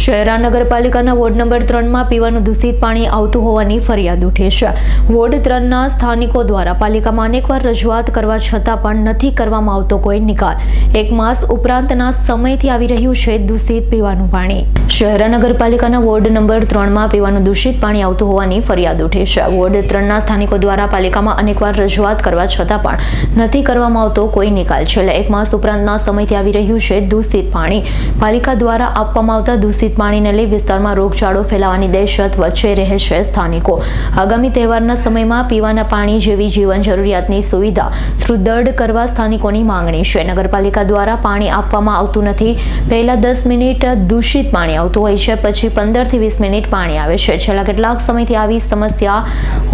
શહેરા નગરપાલિકાના ward number ત્રણમાં પીવાનું દૂષિત પાણી આવતું હોવાની ફરિયાદ ઉઠે છે. વોર્ડ ત્રણના સ્થાનિકો દ્વારા પાલિકામાં અનેકવાર રજૂઆત કરવા છતાં પણ નથી કરવામાં આવતો કોઈ નિકાલ. એક માસ ઉપરાંતના સમયથી આવી રહ્યું છે દૂષિત પીવાનું પાણી. શહેરા નગરપાલિકાના વોર્ડ નંબર ત્રણમાં પીવાનું દૂષિત પાણી આવતું હોવાની ફરિયાદ ઉઠે છે. વોર્ડ ત્રણના સ્થાનિકો દ્વારા પાલિકામાં અનેકવાર રજૂઆત કરવા છતાં પણ નથી કરવામાં આવતો કોઈ નિકાલ. છેલ્લા એક માસ ઉપરાંતના સમયથી આવી રહ્યું છે દૂષિત પાણી. પાલિકા દ્વારા આપવામાં આવતા દૂષિત પાણીને લઈ વિસ્તારમાં રોગચાળો ફેલાવાની દહેશત વચ્ચે રહે છે સ્થાનિકો. આગામી તહેવારના સમયમાં પીવાના પાણી જેવી જીવન જરૂરિયાતની સુવિધા સુદૃઢ કરવા સ્થાનિકોની માંગણી. છે નગરપાલિકા દ્વારા પાણી આપવામાં આવતું નથી. પહેલા દસ મિનિટ દૂષિત પાણી આવતું હોય છે, પછી પંદરથી વીસ મિનિટ પાણી આવે છે. છેલ્લા કેટલાક સમયથી આવી સમસ્યા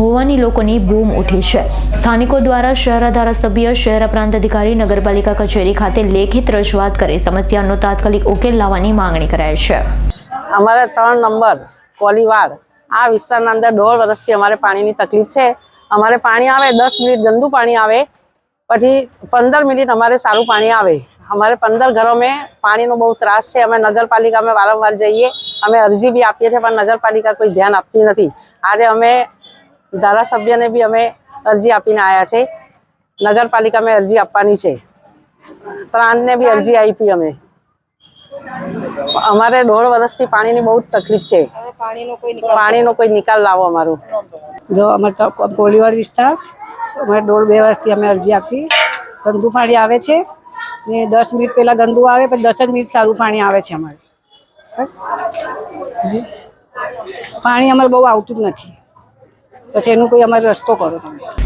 હોવાની લોકોની બૂમ ઉઠી છે. સ્થાનિકો દ્વારા શહેરા ધારાસભ્ય, શહેરા પ્રાંત અધિકારી, નગરપાલિકા કચેરી ખાતે લેખિત રજૂઆત કરી સમસ્યાનો તાત્કાલિક ઉકેલ લાવવાની માંગણી કરાય છે. અમારે ત્રણ નંબર કોલીવાર આ વિસ્તારના અંદર દોઢ વર્ષથી અમારે પાણીની તકલીફ છે. અમારે પાણી આવે, દસ મિનિટ ગંદુ પાણી આવે, પછી પંદર મિનિટ અમારે સારું પાણી આવે. અમારે પંદર ઘરોમાં પાણીનો બહુ ત્રાસ છે. અમે નગરપાલિકામાં વારંવાર જઈએ. અમે અરજી બી આપીએ છીએ, પણ નગરપાલિકા કોઈ ધ્યાન આપતી નથી. આજે અમે ધારાસભ્યને બી અમે અરજી આપીને આવ્યા છે. નગરપાલિકામાં અરજી આપવાની છે. પ્રાંતને બી અરજી આપી અમે. અમારે દોઢ વર્ષથી પાણીની બહુ જ તકલીફ છે. પાણીનો કોઈ નિકાલ લાવો અમારો. જો અમારે તો કોલીવાડ વિસ્તાર અમારે દોઢ બે વર્ષથી અમે અરજી આપી. ગંદુ પાણી આવે છે ને દસ મિનિટ પહેલાં ગંદુ આવે પછી દસ જ મિનિટ સારું પાણી આવે છે અમારે. બસ. જી. પાણી અમારે બહુ આવતું જ નથી. પછી એનું કોઈ અમારે રસ્તો કરો તમે.